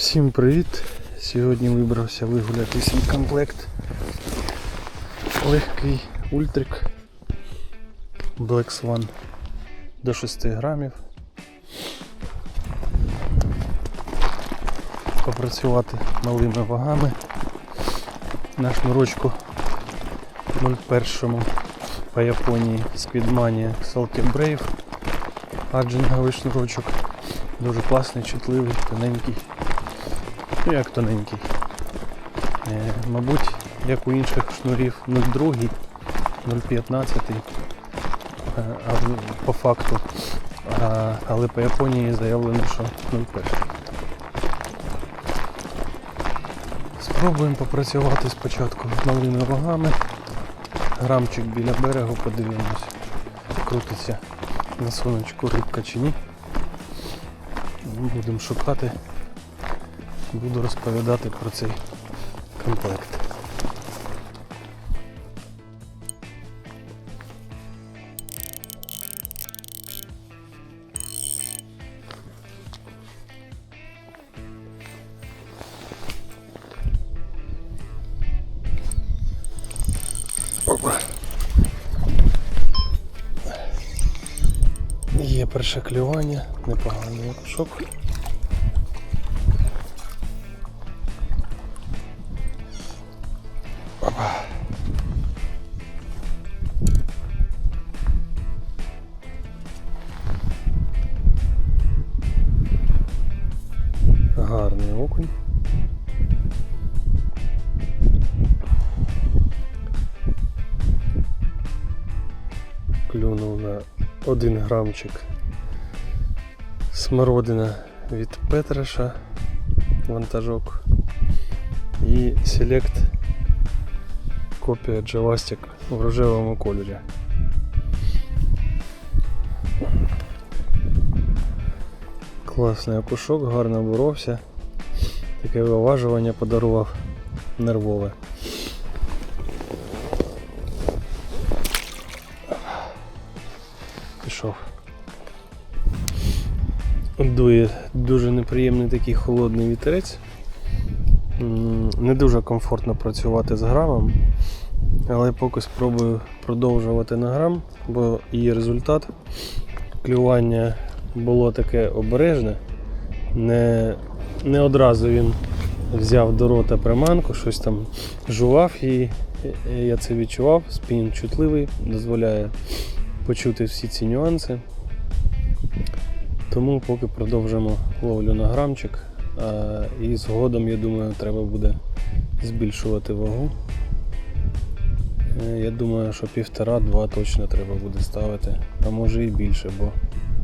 Всім привіт! Сьогодні вибрався вигуляти свій комплект. Легкий ультрик Black Swan до 6 грамів. Попрацювати малими вагами на шнурочку 01 по Японії Speedmania Salty Brave. Аджинговий шнурочок. Дуже класний, чутливий, тоненький. Ну як тоненький. Е, мабуть, як у інших шнурів 0,2, 0,15, е, а по факту. А, але по Японії заявлено, що 0,1. Спробуємо попрацювати спочатку з малими вагами. Грамчик біля берегу, подивимось, крутиться на сонечку рибка чи ні. Будемо шукати буду розповідати про цей комплект. Є перше клювання, непоганий окушок. Гарний окунь. Клюнув на один грамчик смородина від Петраша, вантажок і селект копія Джавастик в рожевому кольорі. Класний окушок, гарно боровся. Таке виважування подарував нервове. Пішов. Дує дуже неприємний такий холодний вітерець. Не дуже комфортно працювати з грамом, але поки спробую продовжувати на грам, бо є результат. Клювання було таке обережне. Не, не одразу він взяв до рота приманку, щось там жував і я це відчував. Спін чутливий, дозволяє почути всі ці нюанси. Тому поки продовжимо ловлю на грамчик. І згодом, я думаю, треба буде збільшувати вагу. Е, Я думаю, що півтора-два точно треба буде ставити, а може і більше, бо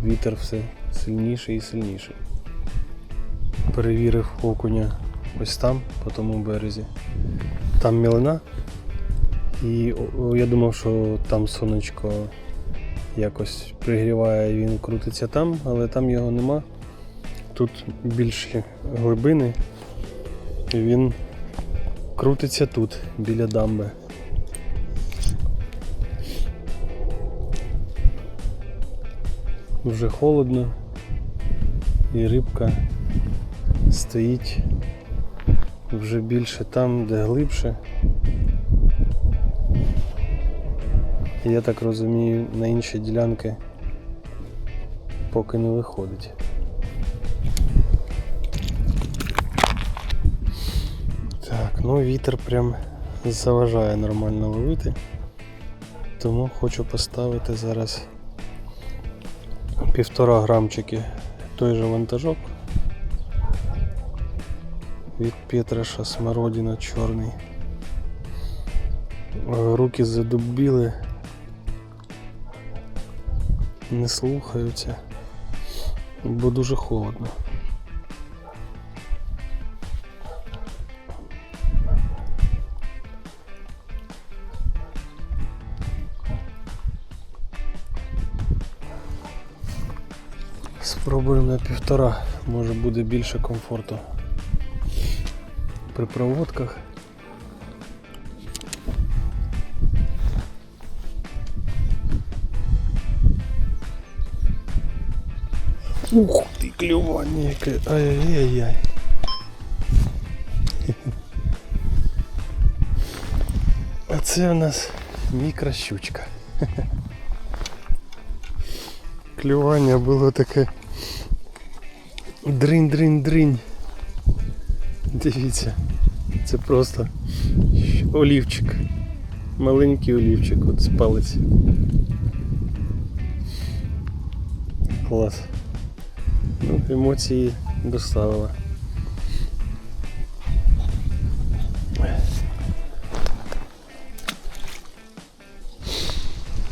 вітер все сильніший і сильніший. Перевірив окуня ось там, по тому березі. Там мілина. І я думав, що там сонечко якось пригріває і він крутиться там, але там його нема. Тут більші глибини. І він крутиться тут, біля дамби. Вже холодно і рибка стоїть вже більше там, де глибше. І Я так розумію, на інші ділянки поки не виходить. Так, ну вітер прям заважає нормально ловити. Тому хочу поставити зараз півтора грамчики той же вантажок від Петраша смородина чорний. Е, Руки задубіли, не слухаються, бо дуже холодно. спробуємо на півтора, може буде більше комфорту при проводках. Ух ти, клювання яке, ай-яй-яй-яй. А це у нас мікрощучка. Клювання було таке Дринь-дринь-дринь. Дивіться, це просто олівчик. Маленький олівчик от з палиці. Клас. Ну, емоції доставила.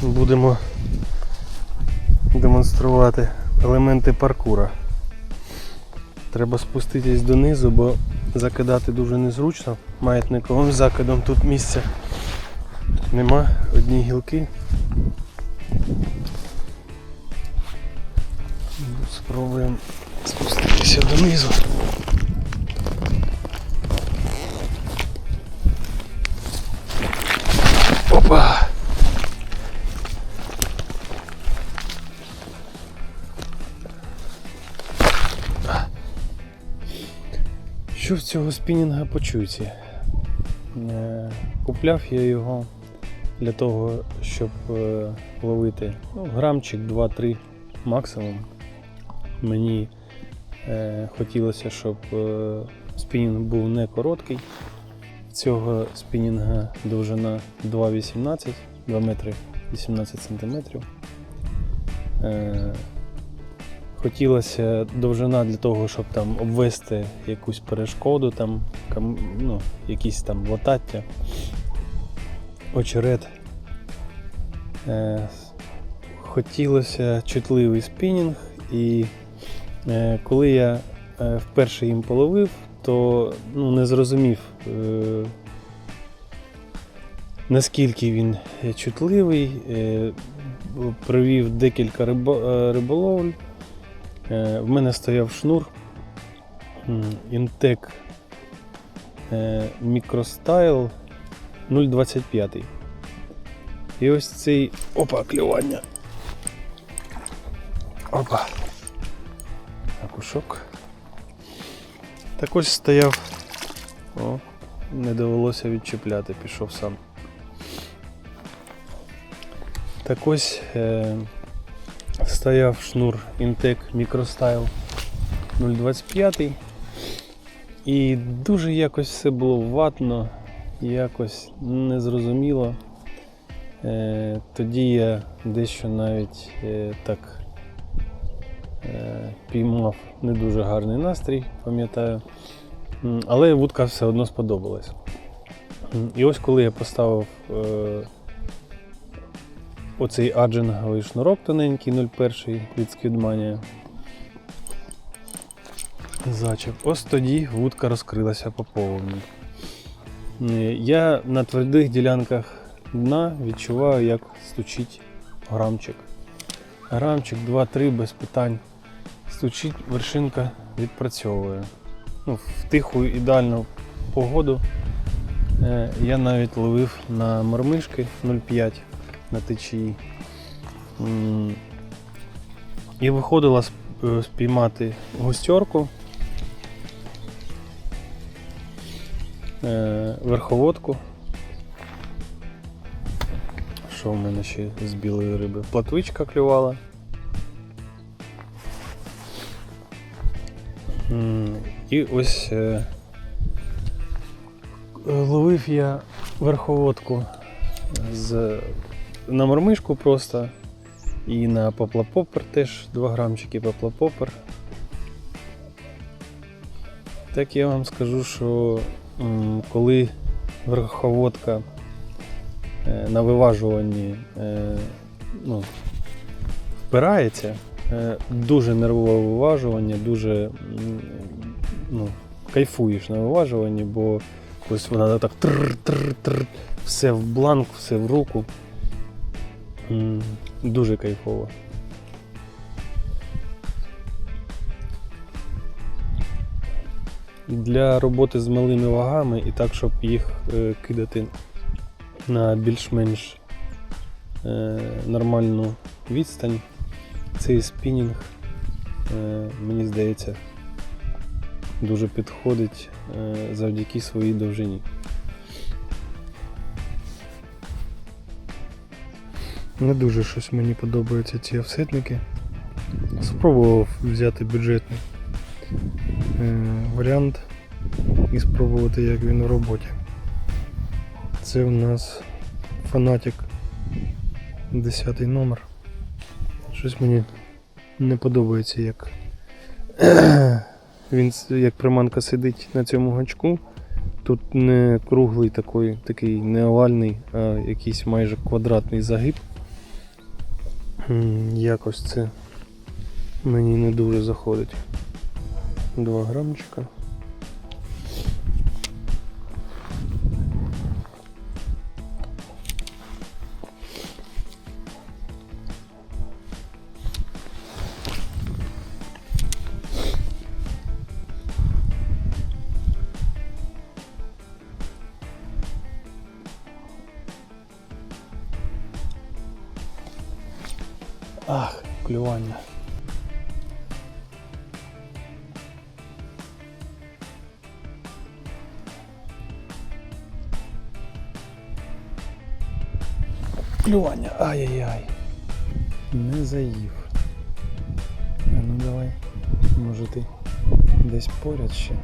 Будемо демонструвати елементи паркура. Треба спуститись донизу, бо закидати дуже незручно. Маятниковим закидом тут місця нема, одні гілки. Спробуємо спуститися донизу. Що в цього спінінга по чуйці? Е, Купляв я його для того, щоб е, ловити ну, грамчик 2-3 максимум. Мені е, хотілося, щоб е, спінінг був не короткий. Цього спінінга довжина 2,18, 2 метри 18 сантиметрів. Е, Хотілося довжина для того, щоб там обвести якусь перешкоду, там, ну, якісь там латаття, очерет. Е, хотілося чутливий спінінг, і е, коли я е, вперше їм половив, то ну, не зрозумів, наскільки він чутливий. Провів декілька рибо- риболовль. Е, В мене стояв шнур Intec е, Microstyle 0,25. І ось цей опа, клювання. Опа. Акушок. Так ось стояв. О, не довелося відчіпляти, пішов сам. Так ось е, стояв шнур Intec Microstyle 0,25 і дуже якось все було ватно, якось незрозуміло. Е, тоді я дещо навіть е, так е, піймав не дуже гарний настрій, пам'ятаю. Але вудка все одно сподобалась. І ось коли я поставив оцей аджинговий шнурок тоненький 01 від Скідманія. Зачеп. Ось тоді вудка розкрилася по повній. Е, Я на твердих ділянках дна відчуваю, як стучить грамчик. Грамчик 2-3 без питань. Стучить, вершинка відпрацьовує. Ну, в тиху ідеальну погоду е, я навіть ловив на мормишки 0,5 на течії. І виходило сп- е, спіймати густерку, е, верховодку. Що в мене ще з білої риби? Платвичка клювала. І ось е, ловив я верховодку з на мормишку просто. І на поплапопер теж 2 грамчики поплапопер. Так я вам скажу, що коли верховодка е, на виважуванні е, ну, впирається, е, дуже нервове виважування, дуже ну, кайфуєш на виважуванні, бо ось вона так тр-тр-тр, все в бланк, все в руку. М, Дуже кайфово. Для роботи з малими вагами і так, щоб їх е, кидати на більш-менш е, нормальну відстань, цей спінінг, е, мені здається, дуже підходить е, завдяки своїй довжині. Не дуже щось мені подобаються ці офсетники. Спробував взяти бюджетний е, варіант і спробувати, як він у роботі. Це в нас фанатик 10 номер. Щось мені не подобається, як він як приманка сидить на цьому гачку. Тут не круглий такий, такий не овальний, а якийсь майже квадратний загиб. Якось це мені не дуже заходить. 2 грамчика. Клювання. Ай-яй-яй. Не заїв. А ну давай. Може ти десь поряд ще.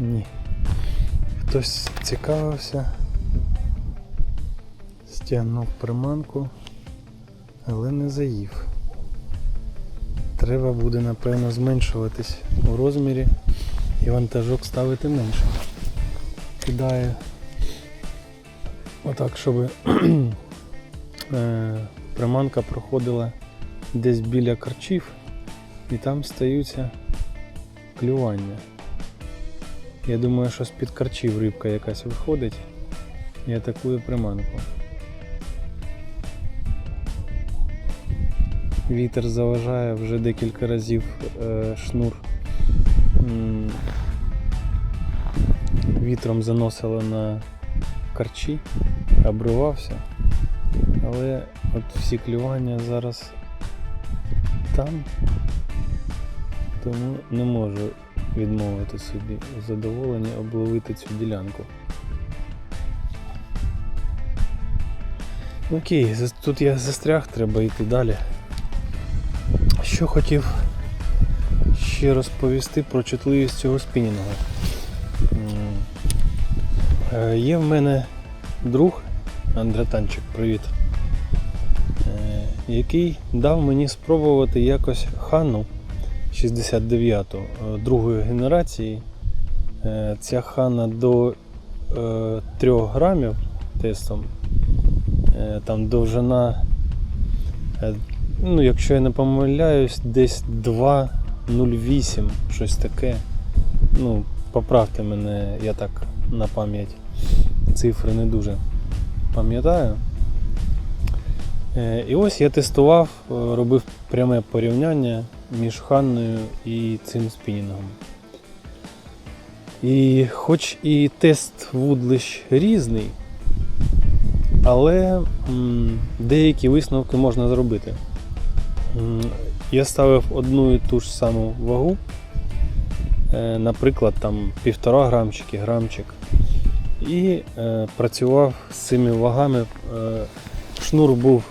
Ні. Хтось цікавився. Стягнув приманку, але не заїв. Треба буде, напевно, зменшуватись у розмірі і вантажок ставити менше. Кидаю отак, щоб е, приманка проходила десь біля корчів і там стаються клювання. Я думаю, що з-під корчів рибка якась виходить і атакує приманку. Вітер заважає вже декілька разів е, шнур. Вітром заносило на карчі, обривався. Але от всі клювання зараз там, тому не можу відмовити собі у задоволенні обловити цю ділянку. Окей, тут я застряг, треба йти далі. Що хотів ще розповісти про чутливість цього спінінгу. Е, Є в мене друг Андретанчик, привіт. е, Який дав мені спробувати якось Хану 69-ту е, другої генерації. Ця хана до 3 грамів тестом. Там довжина ну, якщо я не помиляюсь, десь 2,08, щось таке. Ну, поправте мене, я так на пам'ять. Цифри не дуже пам'ятаю. Е, І ось я тестував, е, робив пряме порівняння між Ханною і цим спінінгом. І хоч і тест вудлищ різний, але деякі висновки можна зробити. Я ставив одну і ту ж саму вагу, е, наприклад, там півтора грамчик і грамчик. І е, працював з цими вагами. Е, шнур був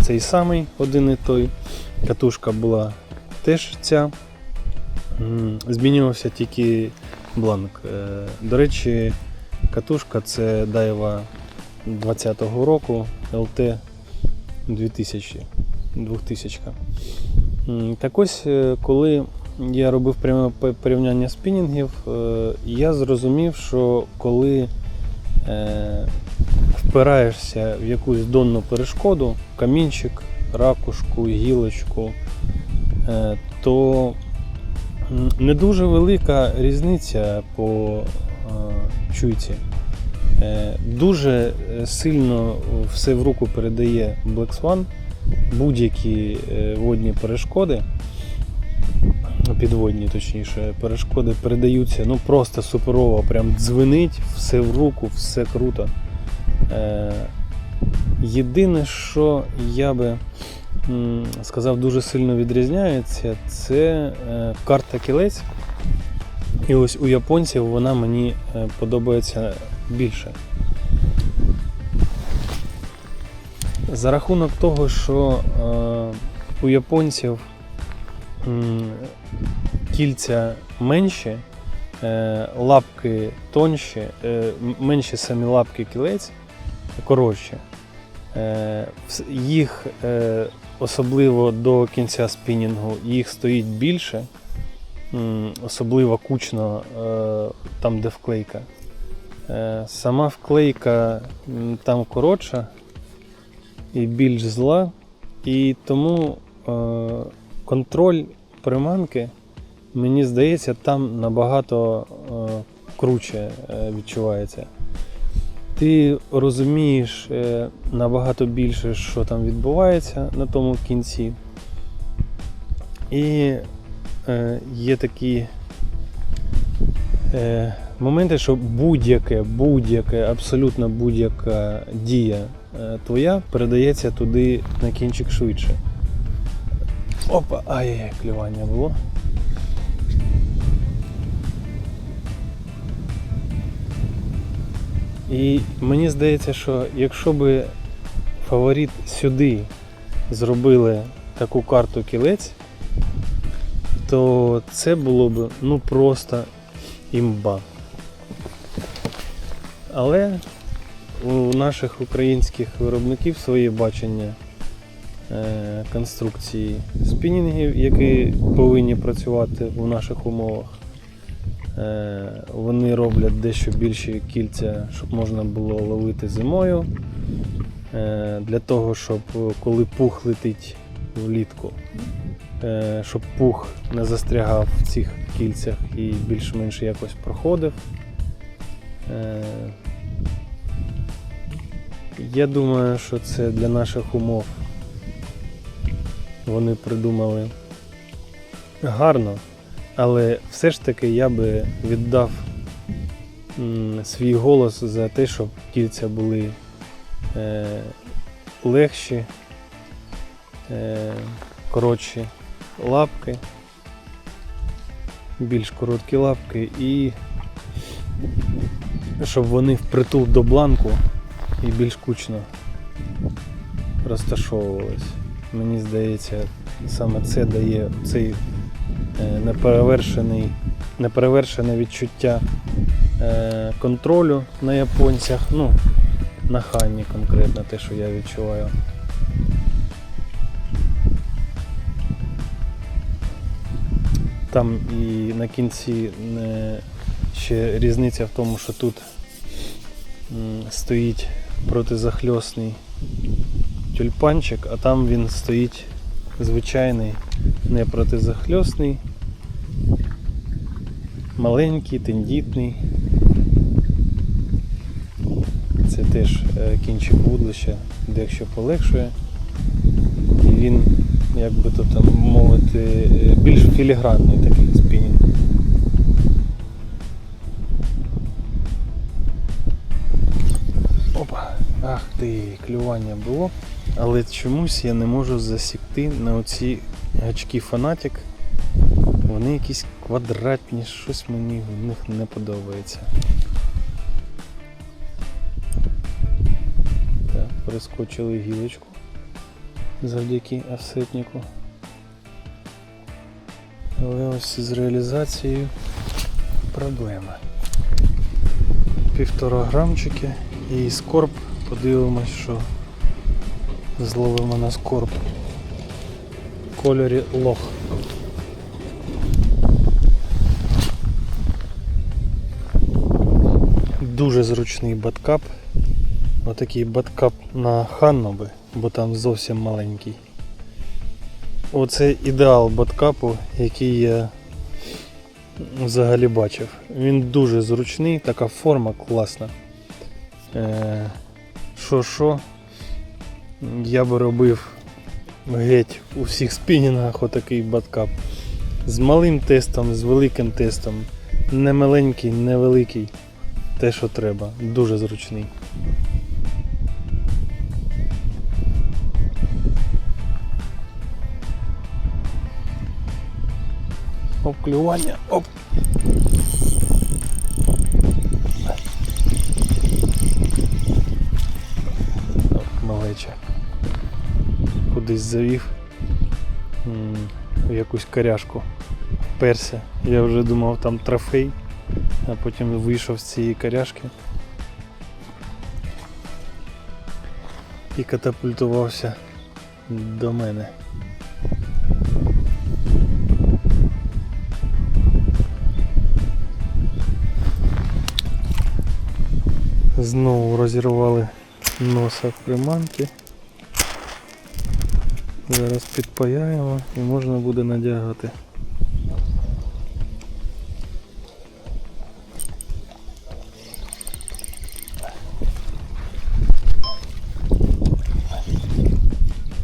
цей самий, один і той. Катушка була теж ця. Змінювався тільки бланк. Е, До речі, катушка це Daiwa 20-го року LT 2000. 2000. Так ось, е, коли я робив пряме порівняння спінінгів, е, я зрозумів, що коли впираєшся в якусь донну перешкоду, камінчик, ракушку, гілочку, е, то не дуже велика різниця по е, чуйці. Е, Дуже е, сильно все в руку передає Black Swan, будь-які е, водні перешкоди, підводні, точніше, перешкоди передаються ну просто суперово, прям дзвенить, все в руку, все круто. Е, Єдине, що я би сказав, дуже сильно відрізняється, це е, карта кілець. І ось у японців вона мені е, подобається більше. За рахунок того, що е, у японців кільця менші, е, лапки тонші, е, менші самі лапки кілець, коротші. Е, їх особливо до кінця спінінгу їх стоїть більше, особливо кучно там, де вклейка. Сама вклейка там коротша і більш зла, і тому контроль приманки, мені здається, там набагато е, круче е, відчувається. Ти розумієш е, набагато більше, що там відбувається на тому кінці. І є такі моменти, що будь-яке, будь-яке, абсолютно будь-яка дія твоя передається туди на кінчик швидше. Опа, ай, клювання було. І мені здається, що якщо би фаворит сюди зробили таку карту кілець, то це було б ну просто імба. Але у наших українських виробників своє бачення конструкції спінінгів, які повинні працювати у наших умовах. Е, Вони роблять дещо більші кільця, щоб можна було ловити зимою. Е, Для того, щоб е, коли пух летить влітку, е, щоб пух не застрягав в цих кільцях і більш-менш якось проходив. Е, Я думаю, що це для наших умов вони придумали гарно, але все ж таки я би віддав свій голос за те, щоб кільця були е, легші, е, коротші лапки, більш короткі лапки і щоб вони впритул до бланку і більш кучно розташовувались. Мені здається, саме це дає цей е, неперевершений, неперевершене відчуття е, контролю на японцях. Ну, на хані конкретно те, що я відчуваю. Там і на кінці е, ще різниця в тому, що тут стоїть протизахльосний тюльпанчик, а там він стоїть звичайний, не протизахльосний, маленький, тендітний. Це теж е, кінчик вудлища, дещо полегшує. І він, як би то там мовити, е, більш філігранний такий спінінг. Опа, ах ти, клювання було. Але чомусь я не можу засікти на оці гачки фанатик. Вони якісь квадратні, щось мені в них не подобається. Так, перескочили гілочку завдяки офсетнику. Але ось з реалізацією проблема. Півтора грамчики і скорб. Подивимось, що зловимо на скорб. В кольорі лох. Дуже зручний баткап. Отакий баткап на Ханноби, бо там зовсім маленький. Оце ідеал баткапу, який я взагалі бачив. Він дуже зручний, така форма класна. Е, Що що, я би робив геть у всіх спінінгах отакий баткап. З малим тестом, з великим тестом. Не маленький, не великий. Те, що треба. Дуже зручний. Оп, клювання. Оп. Малеча. Кудись завів в якусь коряшку. Вперся. Я вже думав там трофей, а потім вийшов з цієї коряшки. І катапультувався до мене. Знову розірвали носа приманки. Зараз підпаяємо і можна буде надягати.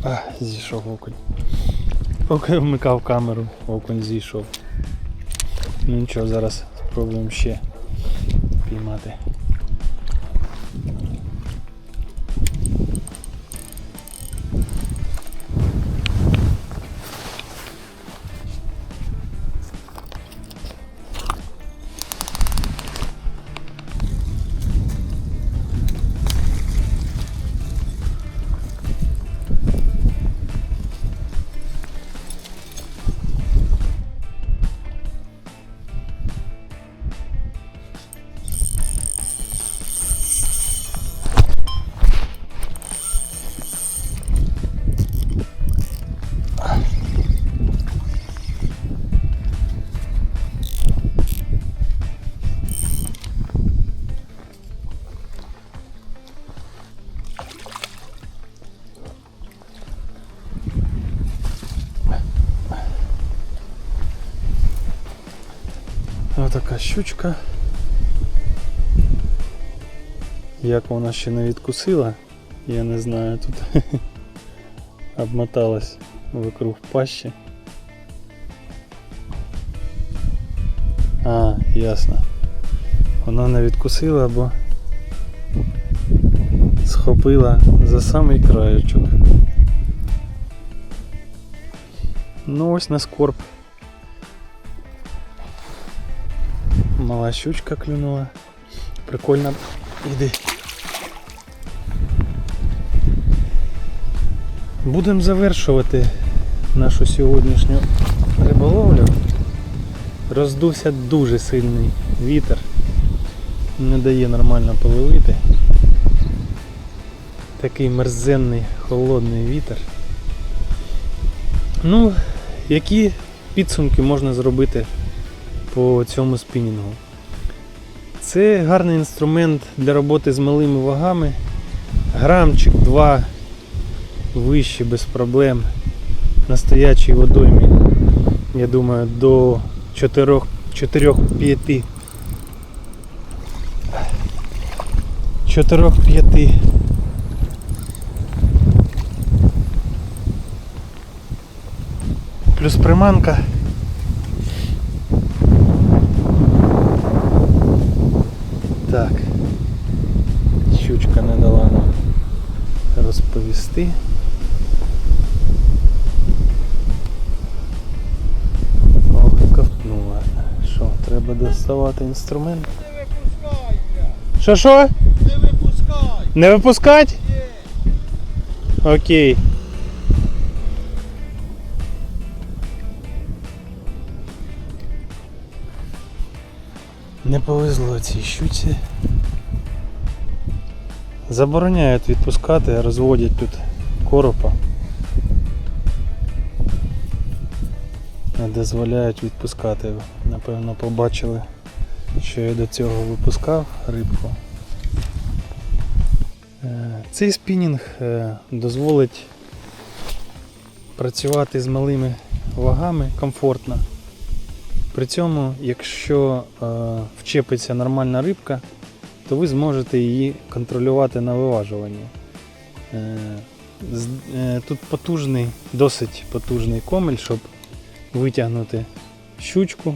А, зійшов окунь. Поки вмикав камеру, окунь зійшов. Ну нічого, зараз спробуємо ще піймати. Щучка. Як вона ще не відкусила, я не знаю тут. Обмоталась вокруг пащі. А, ясно. Вона не відкусила, бо схопила за самий краєчок. Ну ось на скорб. Мала щучка клюнула. Прикольно. Іди. Будемо завершувати нашу сьогоднішню риболовлю. Роздувся дуже сильний вітер. Не дає нормально половити. Такий мерзенний, холодний вітер. Ну, які підсумки можна зробити по цьому спінінгу. Це гарний інструмент для роботи з малими вагами. Грамчик, два вище без проблем. На стоячій водоймі, я думаю, до 4-5 4-5 плюс приманка. Так. Щучка не дала нам розповісти. Ох, ковтнула. Що, треба доставати інструмент? Не випускай. Що що? Не випускай. Не випускати? Є. Окей. Не повезло цій щуці. Забороняють відпускати, розводять тут коропа. Не дозволяють відпускати. Напевно, побачили, що я до цього випускав рибку. Е, Цей спінінг е, дозволить працювати з малими вагами комфортно. При цьому, якщо е, вчепиться нормальна рибка, то ви зможете її контролювати на виважуванні. Е, Тут потужний, досить потужний комель, щоб витягнути щучку.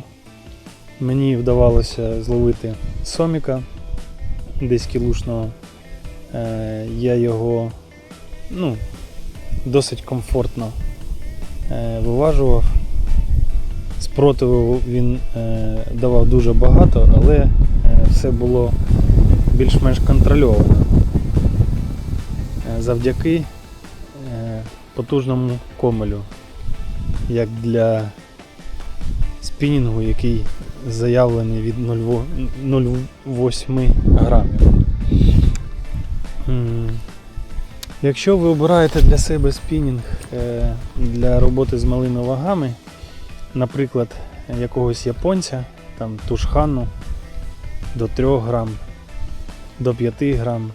Мені вдавалося зловити соміка десь кілушного. Е, Я його ну, досить комфортно е, виважував. Спротиву він давав дуже багато, але все було більш-менш контрольовано. Завдяки потужному комелю, як для спінінгу, який заявлений від 0,8 0,8 грамів. Якщо ви обираєте для себе спінінг е, для роботи з малими вагами, наприклад, якогось японця, там ту ж ханну до 3 грам, до 5 грам,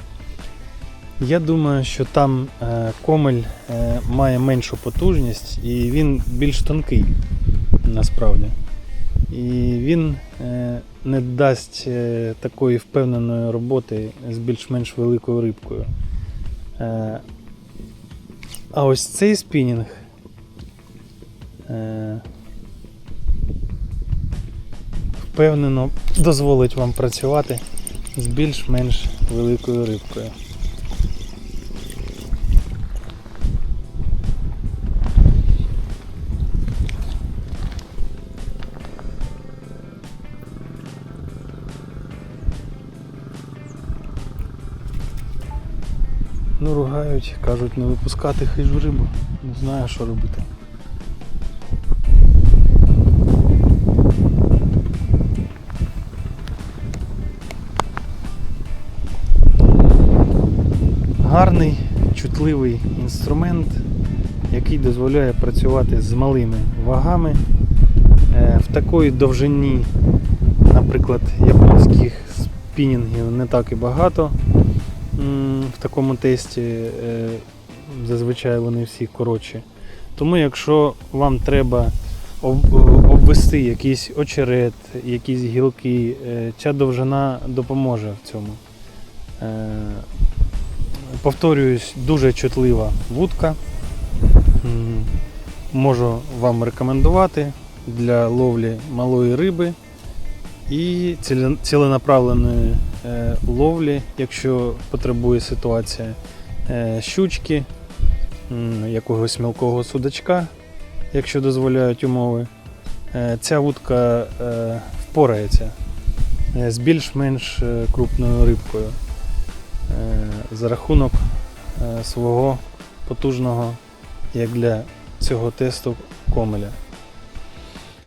я думаю, що там е, комель е, має меншу потужність і він більш тонкий насправді. І він е, не дасть такої впевненої роботи з більш-менш великою рибкою. А ось цей спінінг. Впевнено дозволить вам працювати з більш-менш великою рибкою. Ругають, кажуть не випускати хижу рибу. Не знаю, що робити. Гарний, чутливий інструмент, який дозволяє працювати з малими вагами. Е, В такої довжині, наприклад, японських спінінгів не так і багато. В такому тесті е, зазвичай вони всі коротші. Тому якщо вам треба обвести якийсь очерет, якісь гілки, е, ця довжина допоможе в цьому. Е, Повторююсь, дуже чутлива вудка. Можу вам рекомендувати для ловлі малої риби і ціленаправленої е, ловлі, якщо потребує ситуація, е, щучки, якогось мілкого судачка, якщо дозволяють умови. Е, Ця вудка е, впорається е, з більш-менш е, крупною рибкою е, за рахунок е, свого потужного, як для цього тесту, комеля.